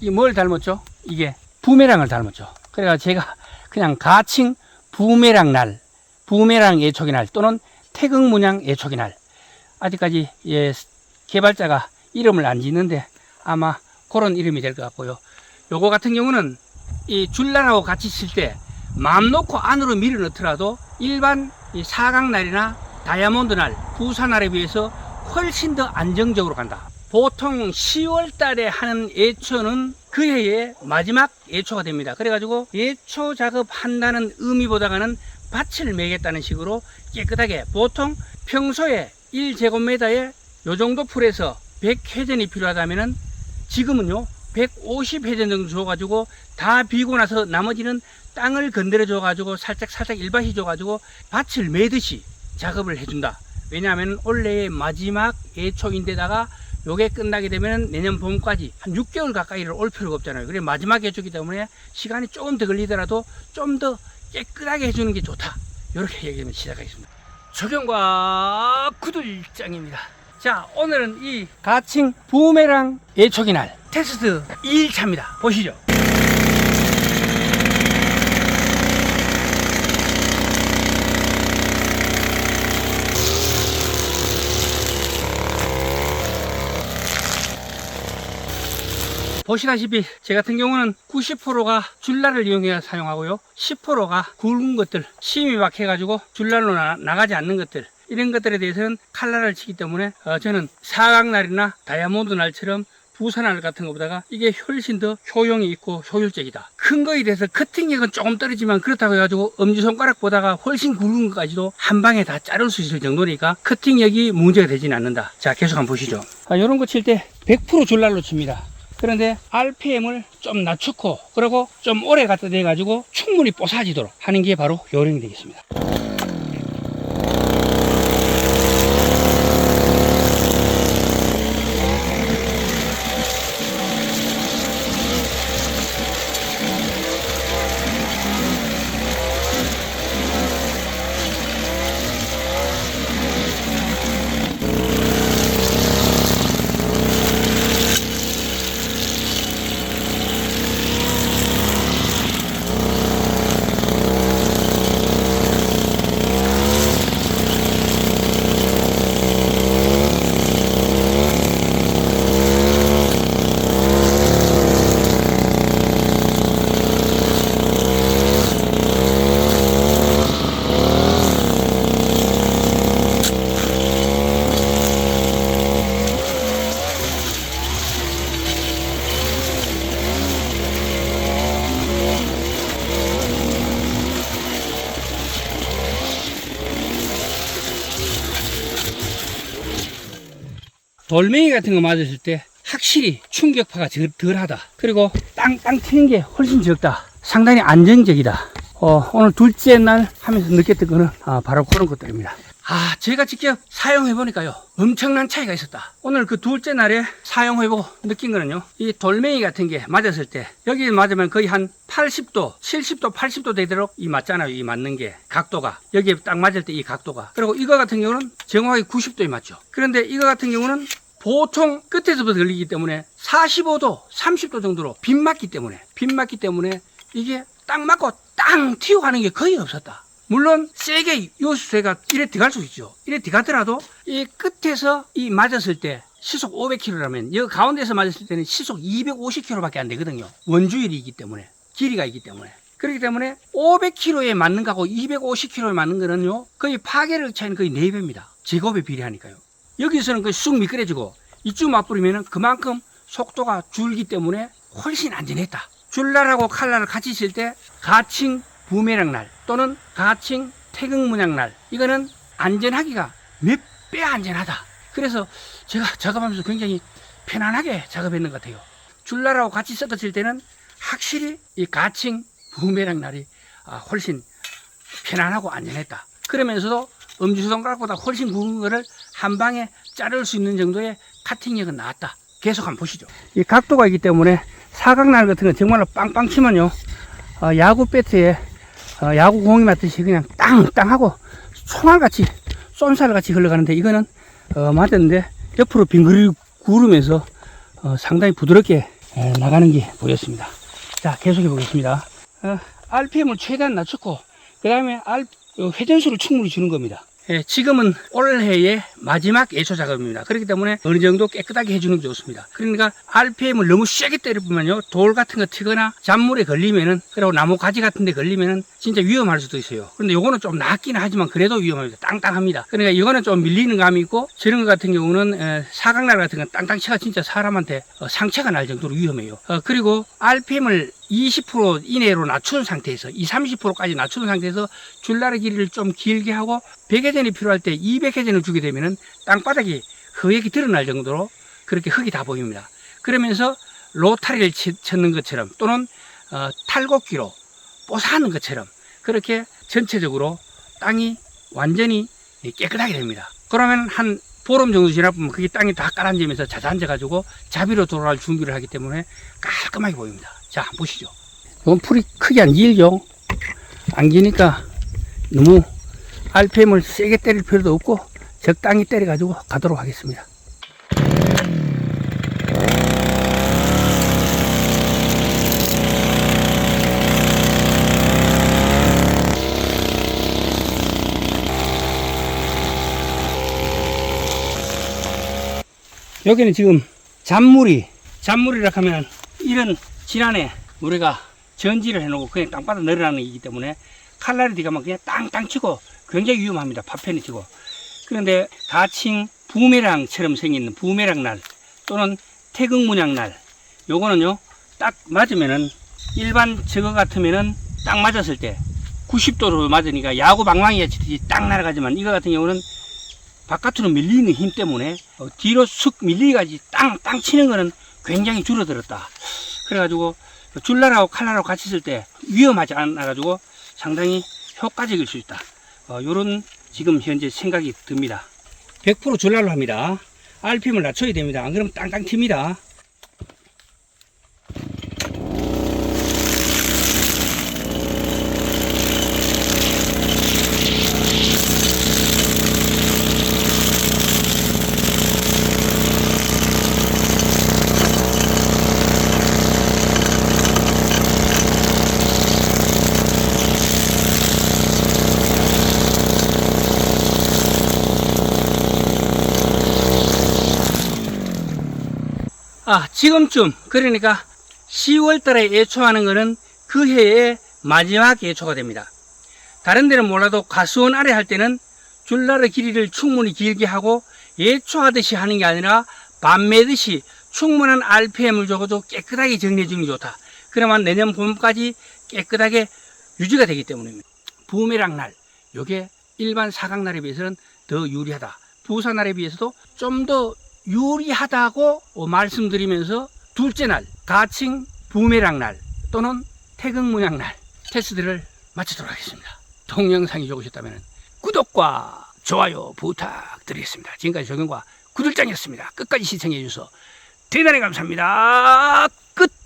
이 뭘 닮았죠? 이게 부메랑을 닮았죠. 그래가 제가 그냥 가칭 부메랑 날, 부메랑 예초기 날 또는 태극 문양 예초기 날 아직까지 예, 개발자가 이름을 안 짓는데 아마 그런 이름이 될 것 같고요. 요거 같은 경우는 이 줄란하고 같이 칠때 마음 놓고 안으로 밀어 넣더라도 일반 이 사각날이나 다이아몬드 날, 부산날에 비해서 훨씬 더 안정적으로 간다. 보통 10월 달에 하는 예초는 그 해의 마지막 예초가 됩니다. 그래가지고 예초 작업한다는 의미보다는 밭을 매겠다는 식으로 깨끗하게 보통 평소에 1제곱미터에 요 정도 풀에서 100회전이 필요하다면은 지금은요 150회전 정도 줘가지고 다 비고 나서 나머지는 땅을 건드려 줘가지고 살짝 살짝 일밭이 줘가지고 밭을 매듯이 작업을 해준다. 왜냐하면 올해의 마지막 예초인데다가 요게 끝나게 되면 내년 봄까지 한 6개월 가까이를 올 필요가 없잖아요. 그래 마지막 예초기 때문에 시간이 조금 더 걸리더라도 좀 더 깨끗하게 해주는 게 좋다. 이렇게 얘기하면 시작하겠습니다. 적용과 구들장입니다. 자, 오늘은 이 가칭 부메랑 예초기 날 테스트 2일차입니다. 보시죠. 보시다시피 제 같은 경우는 90%가 줄날을 이용해 사용하고요. 10%가 굵은 것들, 심이 막 해가지고 줄날로 나, 나가지 않는 것들 이런 것들에 대해서는 칼날을 치기 때문에 어, 저는 사각날이나 다이아몬드 날처럼 부산날 같은 것보다가 이게 훨씬 더 효용이 있고 효율적이다. 큰 거에 대해서 커팅력은 조금 떨어지만 그렇다고 해가지고 엄지손가락보다가 훨씬 굵은 것까지도 한 방에 다 자를 수 있을 정도니까 커팅력이 문제가 되진 않는다. 자, 계속 한번 보시죠. 아, 이런 거 칠 때 100% 줄날로 칩니다. 그런데 RPM을 좀 낮추고 그리고 좀 오래 갖다 대 가지고 충분히 뽀사지도록 하는 게 바로 요령이 되겠습니다. 돌멩이 같은 거 맞았을 때 확실히 충격파가 덜- 덜하다. 그리고 땅땅 튀는 게 훨씬 적다. 상당히 안정적이다. 어, 오늘 둘째 날 하면서 느꼈던 거는 아, 바로 그런 것들입니다. 아, 제가 직접 사용해보니까요. 엄청난 차이가 있었다. 오늘 그 둘째 날에 사용해보고 느낀 거는요. 이 돌멩이 같은 게 맞았을 때, 여기 맞으면 거의 한 80도, 70도, 80도 되도록 이 맞잖아요. 이 맞는 게. 각도가. 여기에 딱 맞을 때 이 각도가. 그리고 이거 같은 경우는 정확하게 90도에 맞죠. 그런데 이거 같은 경우는 보통 끝에서부터 걸리기 때문에 45도, 30도 정도로 빗 맞기 때문에, 빗 맞기 때문에 이게 딱 맞고 땅 튀어가는 게 거의 없었다. 물론 세게 요수세가 이래 들어갈 수 있죠. 이래 들어가더라도 이 끝에서 이 맞았을 때 시속 500km라면 여기 가운데서 맞았을 때는 시속 250km밖에 안 되거든요. 원주율이기 때문에 길이가 있기 때문에 그렇기 때문에 500km에 맞는 거하고 250km에 맞는 거는요 거의 파괴력 차이는 거의 4배입니다. 제곱에 비례하니까요. 여기서는 그쑥 미끄러지고 이쪽 맞부리면은 그만큼 속도가 줄기 때문에 훨씬 안전했다. 줄날하고 칼날을 같이 칠때 가칭 부메랑 날 또는 가칭 태극 문양 날 이거는 안전하기가 몇 배 안전하다. 그래서 제가 작업하면서 굉장히 편안하게 작업했는 것 같아요. 줄날하고 같이 칠 때는 확실히 이 가칭 부메랑 날이 아, 훨씬 편안하고 안전했다. 그러면서도 엄지손가락보다 훨씬 굵은 거를 한 방에 자를 수 있는 정도의 카팅력은 나왔다. 계속 한번 보시죠. 이 각도가 있기 때문에 사각날 같은 건 정말로 빵빵 치면요. 어, 야구 배트에 어, 야구 공이 맞듯이 그냥 땅땅 하고 총알같이 쏜살같이 흘러가는데 이거는 어, 맞았는데 옆으로 빙그리 구르면서 어, 상당히 부드럽게 에, 나가는 게 보였습니다. 자, 계속해 보겠습니다. 어, RPM을 최대한 낮췄고, 그 다음에 회전수를 충분히 주는 겁니다. 예, 지금은 올해의 마지막 예초 작업입니다. 그렇기 때문에 어느 정도 깨끗하게 해주는 게 좋습니다. 그러니까 RPM을 너무 세게 때려보면요, 돌 같은 거 튀거나 잔물에 걸리면은, 그리고 나무 가지 같은 데 걸리면은 진짜 위험할 수도 있어요. 그런데 요거는 좀 낫긴 하지만 그래도 위험합니다. 땅땅합니다. 그러니까 이거는 좀 밀리는 감이 있고, 저런 것 같은 경우는 에, 사각날 같은 건 땅땅 치가 진짜 사람한테 어, 상처가 날 정도로 위험해요. 어, 그리고 RPM을 20% 이내로 낮춘 상태에서 20, 30%까지 낮춘 상태에서 줄날의 길이를 좀 길게 하고 100회전이 필요할 때 200회전을 주게 되면은 땅바닥이 허옇게 드러날 정도로 그렇게 흙이 다 보입니다. 그러면서 로타리를 치- 쳤는 것처럼 또는 어, 탈곡기로 뽀사하는 것처럼 그렇게 전체적으로 땅이 완전히 깨끗하게 됩니다. 그러면 한 보름 정도 지나보면 그게 땅이 다 깔아앉으면서 자자앉아가지고 자비로 돌아갈 준비를 하기 때문에 깔끔하게 보입니다. 자, 보시죠. 이건 풀이 크게 안 길죠? 안 기니까 너무 RPM을 세게 때릴 필요도 없고 적당히 때려가지고 가도록 하겠습니다. 여기는 지금 잔물이 잔물이라 하면 이런 지난해 우리가 전지를 해놓고 그냥 땅바닥 내려가는 이기 때문에 칼날이 들어가면 그냥 땅땅 치고 굉장히 위험합니다. 파편이 치고. 그런데 가칭 부메랑처럼 생긴 부메랑 날 또는 태극 문양 날 요거는요 딱 맞으면은 일반 저거 같으면은 딱 맞았을 때 90도로 맞으니까 야구 방망이 같이 딱 날아가지만 이거 같은 경우는 바깥으로 밀리는 힘 때문에 어, 뒤로 쑥 밀리가지 땅땅 치는 거는 굉장히 줄어들었다. 그래가지고 줄날하고 칼날하고 같이 쓸때 위험하지 않아가지고 상당히 효과적일 수 있다. 어, 요런 지금 현재 생각이 듭니다. 100% 줄날로 합니다. RPM을 낮춰야 됩니다. 안 그러면 땅땅 튑니다. 아, 지금쯤, 그러니까 10월 달에 예초하는 거는 그 해의 마지막 예초가 됩니다. 다른 데는 몰라도 가수원 아래 할 때는 줄날의 길이를 충분히 길게 하고 예초하듯이 하는 게 아니라 밤매듯이 충분한 RPM을 적어도 깨끗하게 정리해 주는 게 좋다. 그러면 내년 봄까지 깨끗하게 유지가 되기 때문입니다. 부메랑 날, 요게 일반 사각 날에 비해서는 더 유리하다. 부사 날에 비해서도 좀 더 유리하다고 어, 말씀드리면서 둘째 날, 가칭 부메랑 날 또는 태극 문양 날 테스트를 마치도록 하겠습니다. 동영상이 좋으셨다면 구독과 좋아요 부탁드리겠습니다. 지금까지 조경과 구들장이었습니다. 끝까지 시청해 주셔서 대단히 감사합니다. 끝!